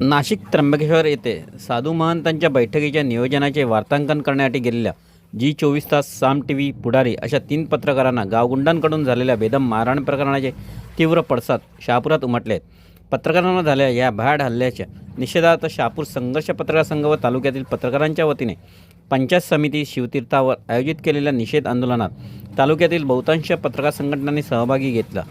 नाशिक त्र्यंबकेश्वर येथे साधू महंतांच्या बैठकीच्या नियोजनाचे वार्तांकन करण्यासाठी गेलेल्या जी चोवीस तास साम टी व्ही पुढारी अशा तीन पत्रकारांना गावगुंडांकडून झालेल्या बेदम मारहाण प्रकरणाचे तीव्र पडसाद शहापुरात उमटले. आहेत पत्रकारांना झालेल्या या भ्याड हल्ल्याच्या निषेधार्थ शहापूर संघर्ष पत्रकार संघ व तालुक्यातील पत्रकारांच्या वतीने पंचायत समिती शिवतीर्थावर आयोजित केलेल्या निषेध आंदोलनात तालुक्यातील बहुतांश पत्रकार संघटनांनी सहभागी घेतला.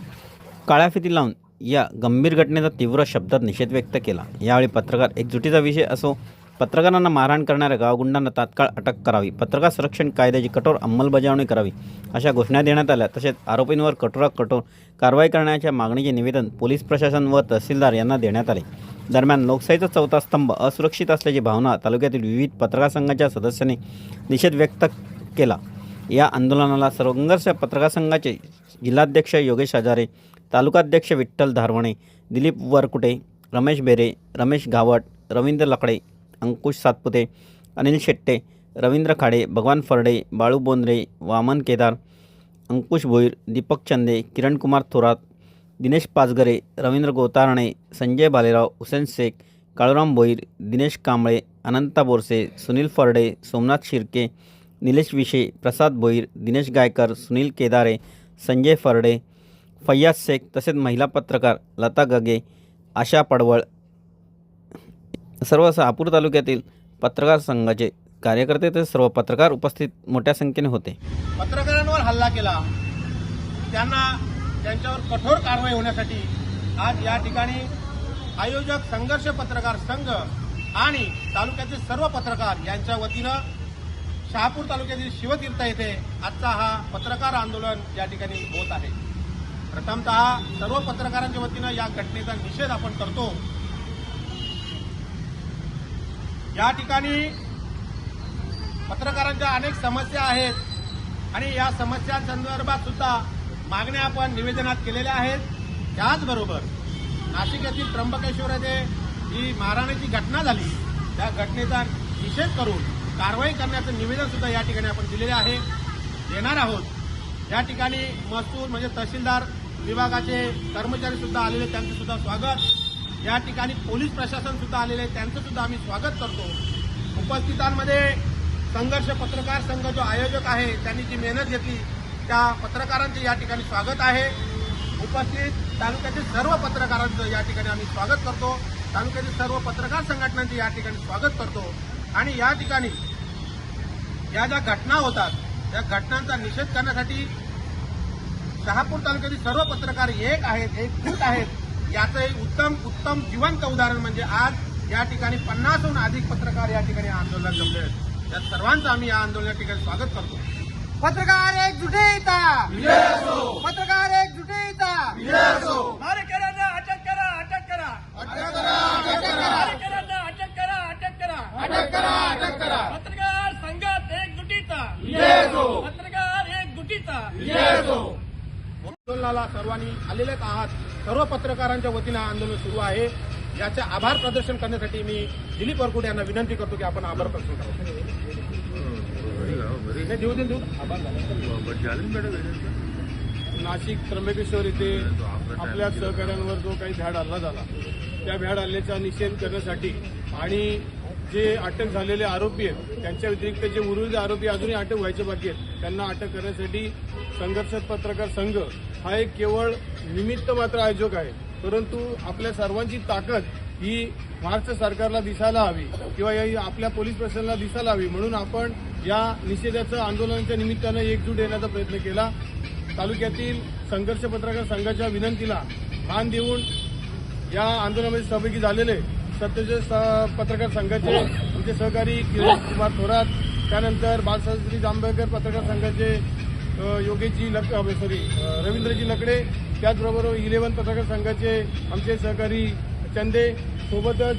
काळ्या फिती लावून या गंभीर घटनेचा तीव्र शब्दात निषेध व्यक्त केला. यावेळी पत्रकार एकजुटीचा विषय असो पत्रकारांना मारहाण करणाऱ्या गावगुंडांना तात्काळ अटक करावी पत्रकार संरक्षण कायद्याची कठोर अंमलबजावणी करावी अशा घोषणा देण्यात आल्या. तसेच आरोपींवर कठोरात कठोर कारवाई करण्याच्या मागणीचे निवेदन पोलीस प्रशासन व तहसीलदार यांना देण्यात आले. दरम्यान लोकशाहीचा चौथा स्तंभ असुरक्षित असल्याची भावना तालुक्यातील विविध पत्रकार संघाच्या सदस्यांनी निषेध व्यक्त केला. या आंदोलनाला संघर्ष पत्रकार संघाचे जिल्हाध्यक्ष योगेश हजारे तालुकाध्यक्ष विठ्ठल धारवणे दिलीप वरकुटे रमेश बेरे रमेश गावट रवींद्र लकडे अंकुश सातपुते अनिल शेट्टे रवींद्र खाडे भगवान फरडे बाळू बोंद्रे वामन केदार अंकुश भोईर दीपक चंदे किरण कुमार थोरात दिनेश पाचगरे रवींद्र गोतारणे संजय बालेराव हुसेन शेख काळूराम भोईर दिनेश कांबळे अनंता बोरसे सुनील फरडे सोमनाथ शिर्के निलेश विशे प्रसाद भोईर दिनेश गायकर सुनील केदारे संजय फरडे फय्याज शेख तसेच महिला पत्रकार लता गगे आशा पडवळ सर्व शहापूर तालुक्यातील पत्रकार संघाचे कार्यकर्ते तसेच सर्व पत्रकार उपस्थित मोठ्या संख्येने होते. पत्रकारांवर हल्ला केला. त्यांना त्यांच्यावर कठोर कारवाई होण्यासाठी आज या ठिकाणी आयोजक संघर्ष पत्रकार संघ आणि तालुक्यातील सर्व पत्रकार यांच्या वतीनं शहापूर तालुक्यातील शिवतीर्थ येथे आजचा हा पत्रकार आंदोलन या ठिकाणी होत आहे. प्रथमतः सर्व पत्रकारांच्या वतीनं या घटनेचा निषेध आपण करतो. या ठिकाणी पत्रकारांच्या अनेक समस्या आहेत आणि या समस्यांसंदर्भात सुद्धा मागण्या आपण निवेदनात केलेल्या आहेत. त्याचबरोबर नाशिक येथील त्र्यंबकेश्वर येथे जी मारहाणीची घटना झाली. त्या घटनेचा निषेध करून कारवाई करण्याचं निवेदन सुद्धा या ठिकाणी आपण दिलेले आहे. देणार आहोत. या ठिकाणी महसूल म्हणजे तहसीलदार विभागाचे कर्मचारी सुद्धा आलेले त्यांचं सुद्धा स्वागत. या ठिकाणी पोलीस प्रशासन सुद्धा आलेले आहे, त्यांचं सुद्धा आम्ही स्वागत करतो. उपस्थितांमध्ये संघर्ष पत्रकार संघ जो आयोजक आहे त्यांनी जी मेहनत घेतली त्या पत्रकारांचे या ठिकाणी स्वागत आहे. उपस्थित तालुक्यातील सर्व पत्रकारांचं या ठिकाणी आम्ही स्वागत करतो. तालुक्यातील सर्व पत्रकार संघटनांचे या ठिकाणी स्वागत करतो. आणि या ठिकाणी या ज्या घटना होतात त्या घटनांचा निषेध करण्यासाठी शहापूर तालुक्यातील सर्व पत्रकार एक आहेत एकजूट आहेत. याचं एक उत्तम उत्तम जिवंत उदाहरण म्हणजे आज या ठिकाणी पन्नासहून अधिक पत्रकार या ठिकाणी आंदोलनात जमले आहेत. या सर्वांचं आम्ही या आंदोलना ठिकाणी स्वागत करतो. पत्रकार एकजुटीता पत्रकार एकजुटीता मारेकरांना अटक करा अटक करा मारेकरांना अटक करा. अटक करा अटक करा अटक करा. पत्रकार संघात एक गुटीचा पत्रकार एक गुटीचा आंदोलनाला सर्वांनी आलेलेच आहात. सर्व पत्रकारांच्या वतीनं आंदोलन सुरू आहे. याचे आभार प्रदर्शन करण्यासाठी मी दिलीप वरकुटे यांना विनंती करतो की आपण आभार प्रदर्शन करावं नाही, देऊ दे देऊ. नाशिक त्र्यंबकेश्वर येथे आपल्या सहकाऱ्यांवर जो काही भ्याड हल्ला झाला त्या भ्याड हल्ल्याचा निषेध करण्यासाठी आणि जे अटक झालेले आरोपी आहेत त्यांच्या व्यतिरिक्त जे उर्वरित आरोपी अजूनही अटक व्हायचे बाकी आहेत त्यांना अटक करण्यासाठी संघर्ष पत्रकार संघ हा एक केवळ निमित्त मात्र आयोजक आहे परंतु आपल्या सर्वांची ताकद ही महाराष्ट्र सरकारला दिसायला हवी किंवा या आपल्या पोलीस प्रशासनाला दिसायला हवी म्हणून आपण या निषेधाचं आंदोलनाच्या निमित्तानं एकजूट येण्याचा प्रयत्न केला. तालुक्यातील संघर्ष पत्रकार संघाच्या विनंतीला मान देऊन या आंदोलनामध्ये सहभागी झालेले सत्यज पत्रकार संघाचे आमचे सहकारी किरण कुमार थोरात त्यानंतर बाळशास्त्री जांभेकर पत्रकार संघाचे योगेशजी लक सॉरी रवींद्रजी लकडे त्याचबरोबर इलेव्हन पत्रकार संघाचे आमचे सहकारी चंदे सोबतच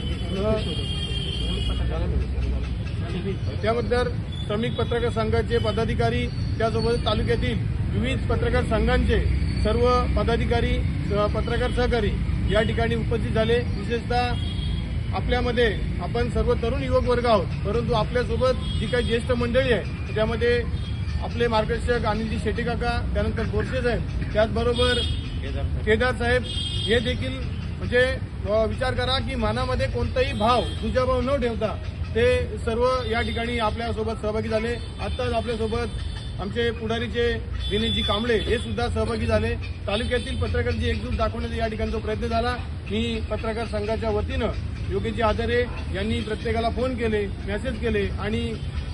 त्याबद्दल श्रमिक पत्रकार संघाचे पदाधिकारी त्यासोबत तालुक्यातील विविध पत्रकार संघांचे सर्व पदाधिकारी पत्रकार सहकारी या ठिकाणी उपस्थित झाले. विशेषतः आपल्यामध्ये आपण सर्व तरुण युवक वर्ग आहोत परंतु आपल्यासोबत जी काही ज्येष्ठ मंडळी आहे त्यामध्ये आपले मार्गदर्शक अनिलजी शेट्टी काका त्यानंतर गोरसे साहेब त्याचबरोबर केदार साहेब हे देखील म्हणजे विचार करा की मनामध्ये कोणताही भाव दुजाभाव न ठेवता ते सर्व या ठिकाणी आपल्यासोबत सहभागी झाले. आत्ताच आपल्यासोबत आमचे पुढारीचे दिनेशजी कांबळे हे सुद्धा सहभागी झाले. तालुक्यातील पत्रकारांची एकजूट दाखवण्याचा या ठिकाणचा प्रयत्न झाला. मी पत्रकार संघाच्या वतीनं योगेशजी आदरे यांनी प्रत्येकाला फोन केले मेसेज केले आणि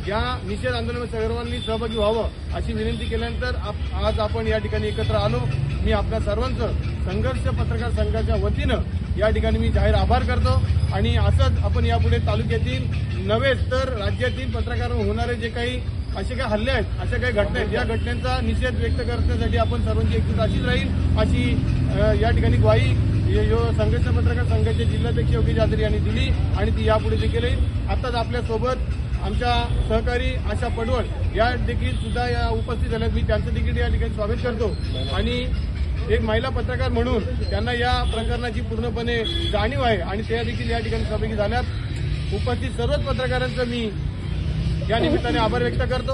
या निषेध आंदोलनात सर्वांनी सहभागी व्हावं अशी विनंती केल्यानंतर आप- आज आपण या ठिकाणी एकत्र आलो. मी आपल्या सर्वांचं संघर्ष पत्रकार संघाच्या वतीनं या ठिकाणी मी जाहीर आभार करतो. आणि असंच आपण यापुढे तालुक्यातील नव्हेच तर राज्यातील पत्रकारांवर होणारे जे काही असे काही हल्ले आहेत अशा काही घटना आहेत या घटनांचा निषेध व्यक्त करण्यासाठी आपण सर्वांची एकजूट अशीच राहील अशी या ठिकाणी ग्वाही यो संघर्ष पत्रकार संघाचे जिल्हाध्यक्ष योगी जाधरी यांनी दिली आणि ती यापुढे देखील येईल. आताच आपल्यासोबत आमच्या सहकारी आशा पडवळ या देखील सुद्धा या उपस्थित झाल्यात. मी त्यांचं देखील या ठिकाणी स्वागत करतो. आणि एक महिला पत्रकार म्हणून त्यांना या प्रकरणाची पूर्णपणे जाणीव आहे आणि त्या देखील या ठिकाणी सहभागी झाल्यात. उपस्थित सर्वच पत्रकारांचं मी या निमित्ताने आभार व्यक्त करतो.